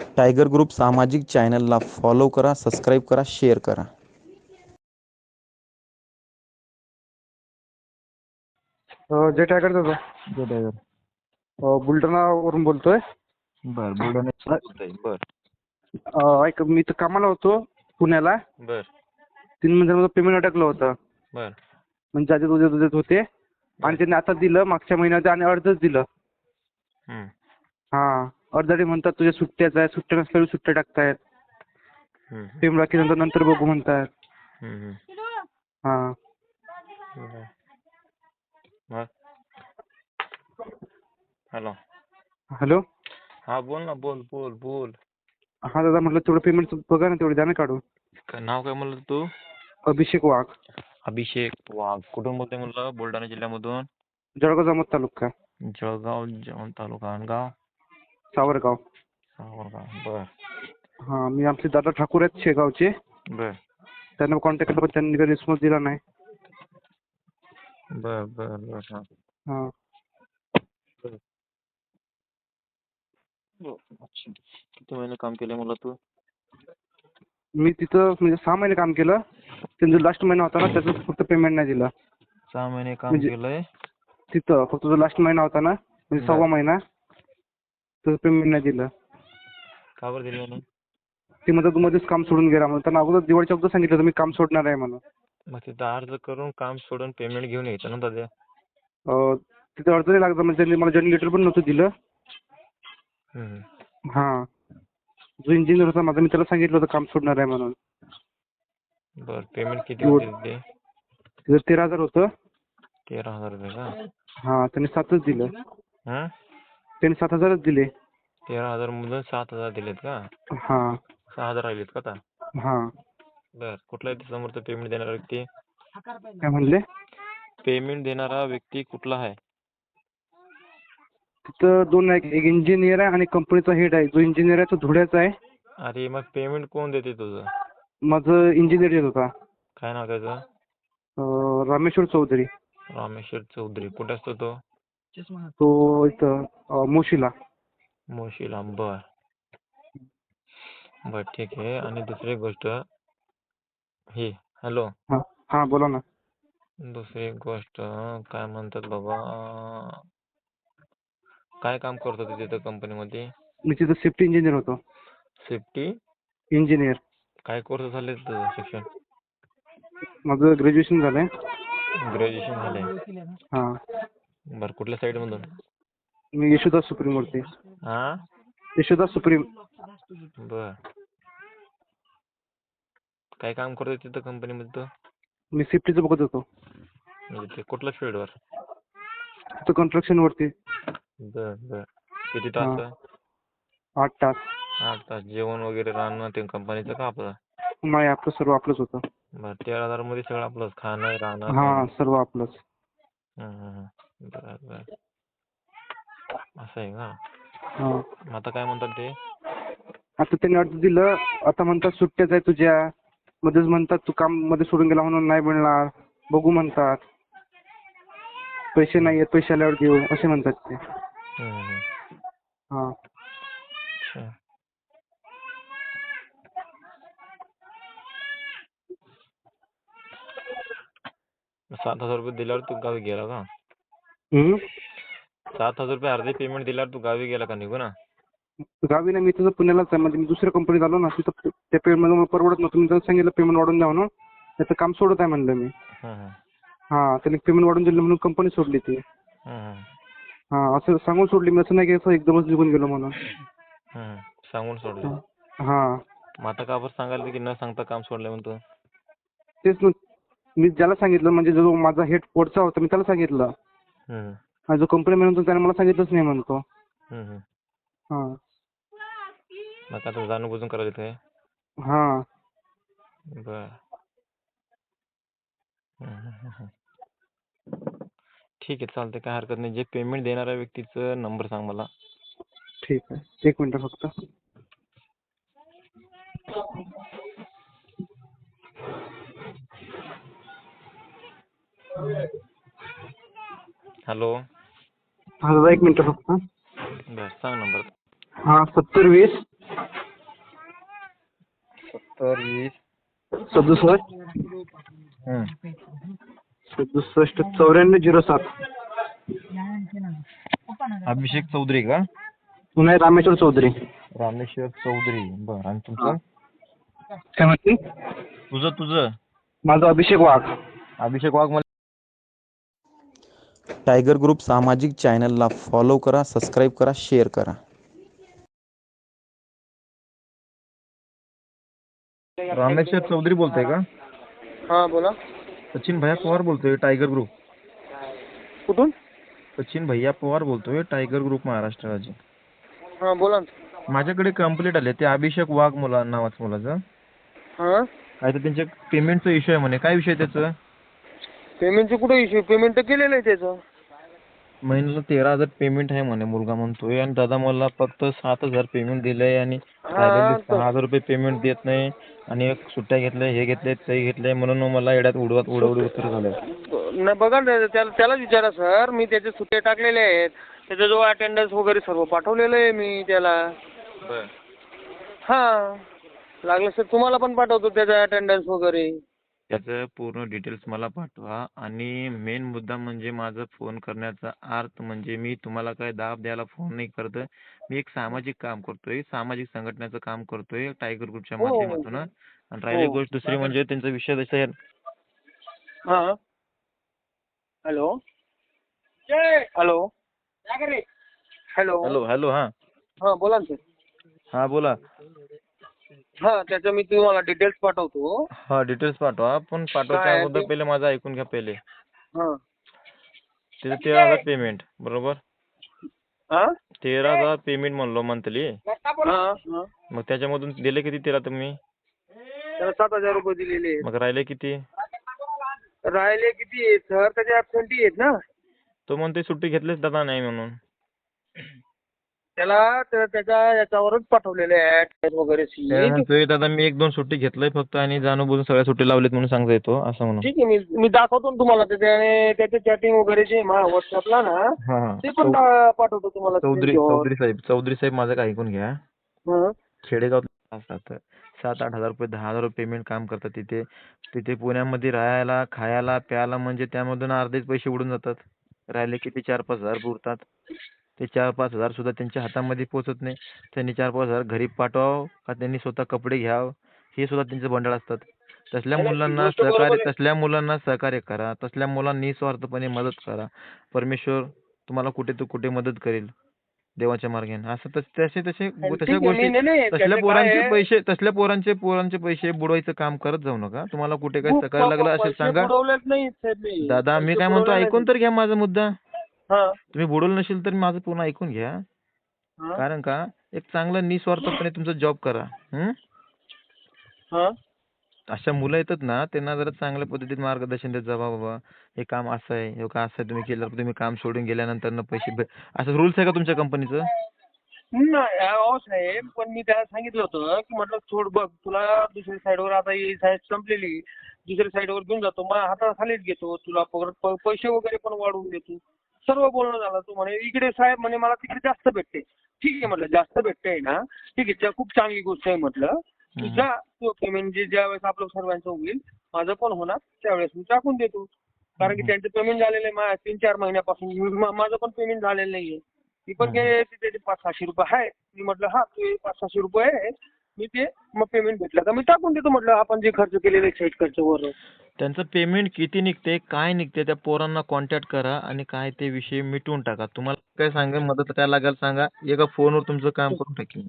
Tiger group सामाजिक चॅनलला follow करा सबस्क्राईब करा शेअर करा. अ, जे टायगर दादा. अ, बुलढाणावरून बोलतोय. बर बुलढाणा बोलताय बर अ, ऐक मी तर कामाला होतो पुण्याला. बर. तीन महिन्यामध्ये पेमेंट अटकलं होतं. बर. म्हणजे आधी उद्या उद्याच होते. आणि त्यांनी आता दिलं मागच्या महिन्यात आणि अर्धच दिलं. हम्म. हा. अर्धडे म्हणतात तुझ्या सुट्ट्याच आहे सुट्ट्या नसल्यावर सुट्ट्या टाकतायत. हम्म. पेमेंट बाकी नंतर बघू. हम्म. हा. हॅलो. हॅलो. हा बोल ना बोल बोल बोल. हा दादा म्हटलं तेवढं पेमेंट बघा ना तेवढं द्या ना काढून. नाव काय म्हणलं तू? अभिषेक वाघ. अभिषेक वाघ. कुठून बोलतोय म्हणलं? बुलढाणा जिल्ह्यामधून? जळगाव जामोद तालुका. जळगाव जवळ तालुका आणि गाव? सावरगाव. सावरगाव बर. हा मी आमचे दादा ठाकूर आहेत शेगावचे. बर. त्यांना कॉन्टॅक्ट केला पण त्यांनी काही रिस्पॉन्स दिला नाही. बर बर बर हा. हा. अच्छा. किती महिने काम केले मला तू? मी तिथं म्हणजे सहा महिने काम केलं. त्यांचा लास्ट महिना होता ना त्याचं फक्त पेमेंट नाही दिलं. सहा महिने काम म्हणजे- केलंय? तिथं फक्त जो लास्ट महिना होता ना म्हणजे. सहावा महिना. पेमेंट नाही दिलं. का बरं दिलं म्हणून ते म्हणतात तू मध्येच काम सोडून गेला म्हणून त्यांना अगोदर दिवाळीच्या अगोदर सांगितलं होतं मी काम सोडणार आहे म्हणून. मग तिथं अर्ज करून काम सोडून पेमेंट घेऊन यायचं ना दादा? अं, तिथं अर्ज नाही लागला म्हणजे त्यांनी मला जॉईन लेटर पण नव्हतं दिलं. हम्म. हा. जो इंजिनियर होता माझा मी त्याला सांगितलं होतं काम सोडणार आहे म्हणून. बर पेमेंट किती एवढं- होते ते तिथं तेरा हजार होतं. तेरा हजार रुपये का? हा त्यांनी सातच दिलं. हं? त्यांनी सात हजारच दिले. तेरा हजार मधून सात हजार दिलेत का? हा. सहा हजार राहिलेत का आता? हा. बर कुठला आहे समोरचा पेमेंट देणारा व्यक्ती? काय म्हणले? पेमेंट देणारा व्यक्ती कुठला आहे? तिथं दोन आहे एक इंजिनियर आहे आणि कंपनीचा हेड आहे. जो इंजिनियर आहे तो धुळ्याचा आहे. अरे मग पेमेंट कोण देते तुझं? माझं इंजिनियर येत होता. काय नाव त्याचं? अं, रामेश्वर चौधरी. रामेश्वर चौधरी. कुठे असतो तो? तो इथं मोशीला. मोशीला बर. बर ठीक आहे. आणि दुसरी गोष्ट ही हॅलो. हा हा बोला ना. दुसरी गोष्ट काय म्हणतात बाबा काय काम करत होते तिथं कंपनीमध्ये मी तिथं सेफ्टी इंजिनियर होतो. सेफ्टी इंजिनियर काय कोर्स झाले तुझं शिक्षण? माझं ग्रॅज्युएशन झालंय. ग्रॅज्युएशन झालंय. हा. बर कुठल्या साईड मधून? मी यशोदास सुप्रीम वरती हा? यशोदास सुप्रीम. बर. काय काम करत होते तिथं कंपनीमध्ये तू? मी सेफ्टीचं बघत होतो. म्हणजे ते कुठल्या फील्डवर तिथं कन्स्ट्रक्शन वरती. बर बर. किती तास? आठ तास. आठ तास. जेवण वगैरे राहणं ते कंपनीचं का आपलं? नाही आपलं सर्व आपलंच होतं. बर तेरा हजारमध्ये सगळं आपलंच. खाणं राहणं हा सर्व आपलंच. बर बर. असं आहे का? हा. मग आता काय म्हणतात ते? आता त्यांनी अर्ज दिलं आता म्हणतात सुट्ट्याच आहे तुझ्या. मध्येच म्हणतात तू काममध्ये सोडून गेला म्हणून नाही मिळणार. बघू म्हणतात. पैसे नाही आहेत पैसे आल्यावर देऊ असे म्हणतात ते. हं, अच्छा. मग सात हजार रुपये दिल्यावर तू गावी गेला का. सात हजार रुपये अर्धे पेमेंट दिल्यावर तू गावी गेला का निघून? गावी नाही मी तुझं पुण्यालाच आहे म्हणजे मी दुसऱ्या कंपनीत आलो ना तिथं त्या पेमेंट मला परवडत नव्हतं. मी त्यांना सांगितलं पेमेंट वाढवून द्या म्हणून त्याचं काम सोडत आहे म्हणलं मी. हं, त्यांनी पेमेंट वाढवून दिलं म्हणून कंपनी सोडली ती. हं, असं सांगून सोडली मी असं नाही की असं एकदमच निघून गेलो म्हणून. सांगून सोडलं. हा मग आता का बरं सांगायला की न सांगता काम सोडलं म्हणतो तेच ना मी ज्याला सांगितलं म्हणजे जो माझा हेड पोटचा होता मी त्याला सांगितलं. हं, जो कंपनी म्हणतो त्याने मला सांगितलंच नाही म्हणतो. हं, मग आता जाणून बुजून करायला हा. बर. ठीक आहे चालतंय. काय हरकत नाही. जे पेमेंट देणाऱ्या व्यक्तीचं नंबर सांग मला. ठीक आहे. एक मिनिट फक्त. हॅलो. हा दादा एक मिनिट फक्त. बर सांग नंबर. हा सत्तर वीस. सत्तर वीस. सदुसष्ट. हम्म. सदुसष्ट चौऱ्याण्णव झिरो सात. अभिषेक चौधरी का? पुन्हा रामेश्वर चौधरी. रामेश्वर चौधरी. बर आणि तुमचं? काय म्हणते? तुझं तुझं. माझं अभिषेक वाघ. अभिषेक वाघ मला टायगर ग्रुप सामाजिक चॅनलला फॉलो करा सबस्क्राईब करा शेअर करा. रामेश्वर चौधरी बोलतोय का? हा बोला. सचिन भैया पवार बोलतोय टायगर ग्रुप. कुठून? सचिन भैया पवार बोलतोय टायगर ग्रुप महाराष्ट्र राज्य. हा बोला ना. माझ्याकडे कंप्लीट आले ते अभिषेक वाघ मुला नावाचं मुलाचं. हा. काय तर त्यांच्या पेमेंटचा इश्यू आहे म्हणे. काय विषय त्याचं? पेमेंटचं कुठे इश्यू पेमेंट तर केलेलं आहे त्याचं. महिन्याला तेरा हजार पेमेंट आहे म्हणे मुलगा म्हणतोय. आणि दादा मला फक्त सात हजार पेमेंट दिलंय आणि राहिलेले सहा हजार रुपये पेमेंट देत नाही. आणि एक सुट्ट्या घेतल्या हे घेतले ते घेतले म्हणून मला येड्यात उडवत उडवडी उत्तर झालं. नाही बघा ना त्याला त्यालाच विचारा सर. मी त्याचे सुट्टे टाकलेले आहेत. त्याचा जो अटेंडन्स वगैरे सर्व पाठवलेलं आहे मी त्याला. हा. लागलं सर तुम्हाला पण पाठवतो त्याचा अटेंडन्स वगैरे. त्याचं पूर्ण डिटेल्स मला पाठवा. आणि मेन मुद्दा म्हणजे माझं फोन करण्याचा अर्थ म्हणजे मी तुम्हाला काय दाब द्यायला फोन नाही करत. मी एक सामाजिक काम करतोय. सामाजिक संघटनेचं काम करतोय टायगर ग्रुपच्या हो. माध्यमातून. आणि राहिली हो. गोष्ट दुसरी म्हणजे त्यांचा विषय जसा आहे. हा. Hello. Hello. Hello. Hello hello हा. हा बोला ना सर. हा बोला. हा त्याचं मी तुम्हाला डिटेल्स पाठवतो. हा डिटेल्स पाठवा. पण पाठवायच्या अगोदर? पहिले माझं ऐकून घ्या पहिले. हा. त्याचं तेरा हजार पेमेंट बरोबर? हा? तेरा हजार पेमेंट म्हणलो मंथली मग त्याच्यामधून दिले किती तेरा तुम्ही? त्याला सात हजार रुपये दिलेले मग राहिले किती? राहिले किती सर त्याचे ऍबसेंटी आहेत ना. तो म्हणतोय सुट्टी घेतलीच दादा नाही म्हणून. त्याला त्या- त्याच्या याच्यावरच पाठवलेले वगैरे दादा मी एक दोन सुट्टी घेतलंय फक्त आणि जाणून बुजून सगळ्या सुट्टी लावलेत म्हणून सांगता येतो असं म्हणून. ठीक आहे मी मी दाखवतो ना तुम्हाला त्याच्या त्याचे चॅटिंग वगैरे जे मा व्हॉट्सअपला ना ते पण पाठवतो तुम्हाला चौधरी. चौधरी साहेब चौधरी साहेब माझं काय ऐकून घ्या. हं. खेडेगावात असतात सात आठ हजार रुपये दहा हजार रुपये पेमेंट काम करतात तिथे. तिथे पुण्यामध्ये राहायला खायला प्यायला म्हणजे त्यामधून अर्धेच पैसे उडून जातात. राहिले किती? चार पाच हजार उरतात ते चार पाच हजार सुद्धा त्यांच्या हातामध्ये पोचत नाही. त्यांनी चार पाच हजार घरी पाठवावं का त्यांनी स्वतः कपडे घ्यावं? हे सुद्धा त्यांचं बंडल असतात. तसल्या मुलांना सहकार्य. तसल्या मुलांना सहकार्य करा. तसल्या मुलांना निस्वार्थपणे मदत करा. परमेश्वर तुम्हाला कुठे तो कुठे मदत करेल. देवाच्या मार्गाने असं तस- तसे तशा गोष्टी तसल्या पोरांचे पैसे तसल्या पोरांचे पोरांचे पैसे बुडवायचं काम करत जाऊ नका. तुम्हाला कुठे काही सहकार्य लागलं असेल सांगा. दादा मी काय म्हणतो ऐकून तर घ्या माझा मुद्दा. तुम्ही बुडवलं नसेल तर माझं पूर्ण ऐकून घ्या. कारण का एक चांगला निस्वार्थपणे तुमचा जॉब करा. अशा मुलं येतात ना त्यांना जरा चांगल्या पद्धतीत मार्गदर्शन देत जा बाबा हे काम असं आहे हे का असं तुम्ही केलं तुम्ही काम सोडून गेल्यानंतर ना पैसे असं रुल्स आहे का तुमच्या कंपनीचं नाही पण मी त्याला सांगितलं होतं की म्हटलं सोड बघ तुला दुसऱ्या साईडवर आता ही साईड संपलेली. दुसऱ्या साईडवर घेऊन जातो मग हाताखालीच घेतो. तुला पैसे वगैरे पण वाढवून देतो. सर्व बोलणं झालं तू म्हणे इकडे साहेब म्हणे मला तिकडे जास्त भेटते. ठीक आहे म्हटलं जास्त भेटते ना. ठीक आहे त्या खूप चांगली गोष्ट आहे म्हटलं. तू हम्म. जा तू पेमेंट जे ज्या वेळेस आपलं सर्वांचं होईल माझं पण होणार त्यावेळेस मी टाकून देतो. कारण की. त्यांचं पेमेंट झालेलं आहे तीन चार महिन्यापासून. माझं पण पेमेंट झालेलं नाहीये. मी पण त्याचे पाच सहाशे रुपये आहे. मी म्हटलं हा ते पाच सहाशे रुपये आहे. मी ते मग पेमेंट भेटलं का? मी टाकून देतो म्हटलं आपण जे खर्च केलेले साईट खर्च वर त्यांचं पेमेंट किती निघते काय निघते त्या पोरांना कॉन्टॅक्ट करा आणि काय ते विषय मिटवून टाका. तुम्हाला काय सांगा मदत काय लागेल सांगा. एका फोनवर तुमचं काम करून टाकेन.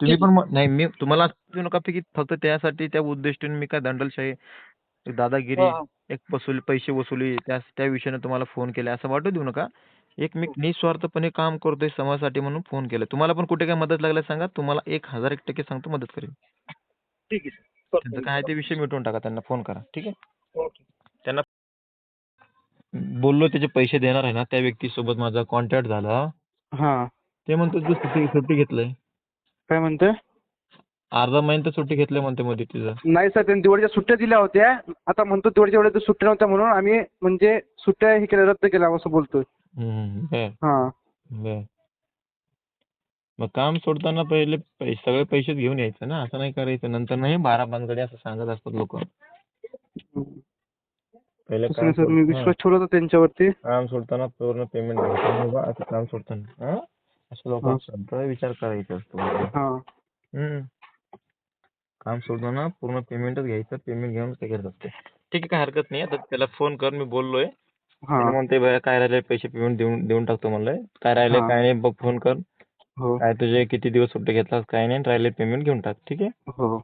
तुम्ही पण नाही मी तुम्हाला देऊ नका की फक्त त्यासाठी त्या उद्दिष्टाने मी काय दंडलशाही दादागिरी. एक वसुली पैसे वसुली त्या त्या विषयाने तुम्हाला फोन केला. असं वाटू देऊ नका. एक मी निस्वार्थपणे काम करतोय समाजासाठी म्हणून फोन केला. तुम्हाला पण कुठे काय मदत लागल्यास सांगा. तुम्हाला एक हजार एक टक्के सांगतो मदत करेन. ठीक आहे त्यांचं. काय ते विषय मिटवून टाका त्यांना फोन करा. ठीक आहे. त्यांना बोललो त्याचे पैसे देणार आहे ना त्या व्यक्तीसोबत माझा कॉन्टॅक्ट झाला. हा. ते म्हणतो तू सुट्टी सुट्टी घेतलंय. काय म्हणतोय? अर्धा महिना तर सुट्टी घेतलंय म्हणते मध्ये तिचं. नाही सर त्यांनी दिवाळीच्या सुट्ट्या दिल्या होत्या. आता म्हणतो दिवाळीच्या वेळेस सुट्ट्या नव्हत्या म्हणून आम्ही म्हणजे सुट्ट्या हे केल्या रद्द केल्या असं बोलतोय. हम्म, बर. हा. बर. मग काम सोडताना पहिले पै- सगळे पैसेच घेऊन यायचं ना? असं नाही करायचं. नंतर नाही बारा भानगडी असं सांगत असतात लोक. पहिले तसं काम नाही सर मी सोड- हा. विश्वास ठेवला होता त्यांच्यावरती. काम सोडताना पूर्ण पेमेंट घ्यायचं असं काम सोडताना. हा? असं लोकांचा विचार करायचा असतो हा. हम्म. काम सोडताना पूर्ण पेमेंटच घ्यायचं. पेमेंट घेऊन काय करत असते ठीक आहे काय हरकत नाही. आता त्याला फोन कर मी बोललोय. हा. त्याने म्हणते काय राहिले पैसे पेमेंट देऊन देऊन टाकतो म्हणलंय. काय राहिले हा. काय नाही बघ फोन कर. हो. काय तुझे किती दिवस सुट्टी घेतलास काय नाही राहिले पेमेंट घेऊन टाक ठीक आहे? हो.